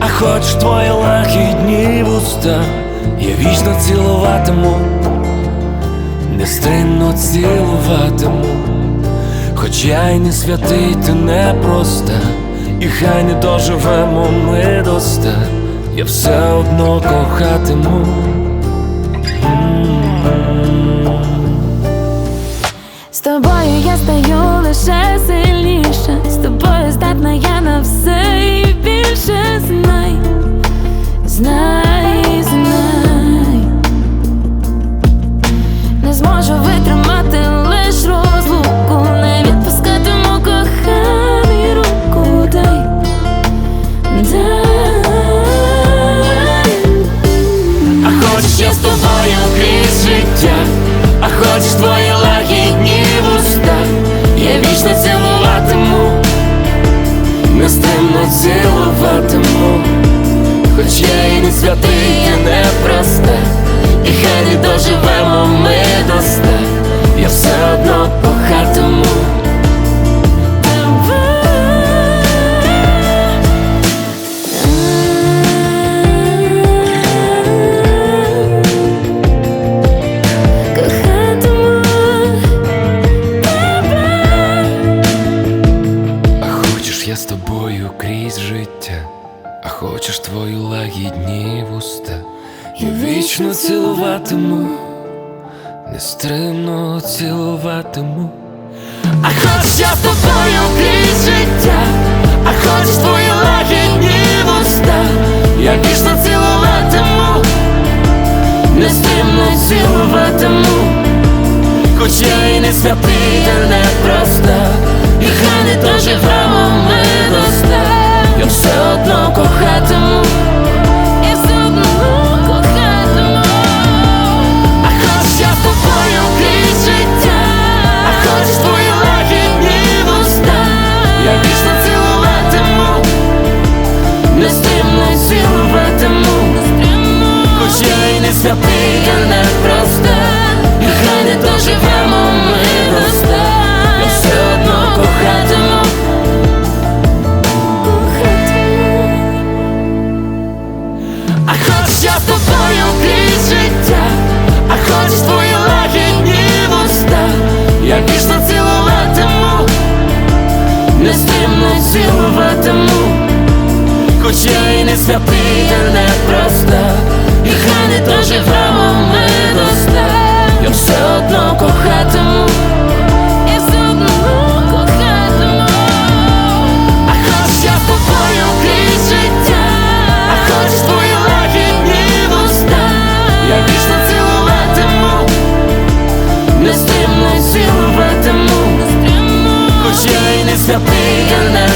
а хочеш твої лагідні вуста, я вічно цілуватиму, нестримно цілуватиму, хоч я й не святий, ти не проста, і хай не доживемо ми до ста, я все одно кохатиму. З тобою я стаю лише сильніше, з тобою здатна я на все і більше хоч я і не святий, і не проста, і хай не доживемо ми до ста, я все одно кохатиму. А хочеш я з тобою крізь життя, хочеш твої лагідні вуста, я вічно цілуватиму, нестримно цілуватиму. А хочеш я з тобою крізь життя, а хочеш твої лагідні вуста, я вічно цілуватиму, нестримно цілуватиму. Хоч я і не святий, та не проста, і хай не доживемо нестримно цілуватиму, хоча і не святий, та не проста, і хай не доживе disappear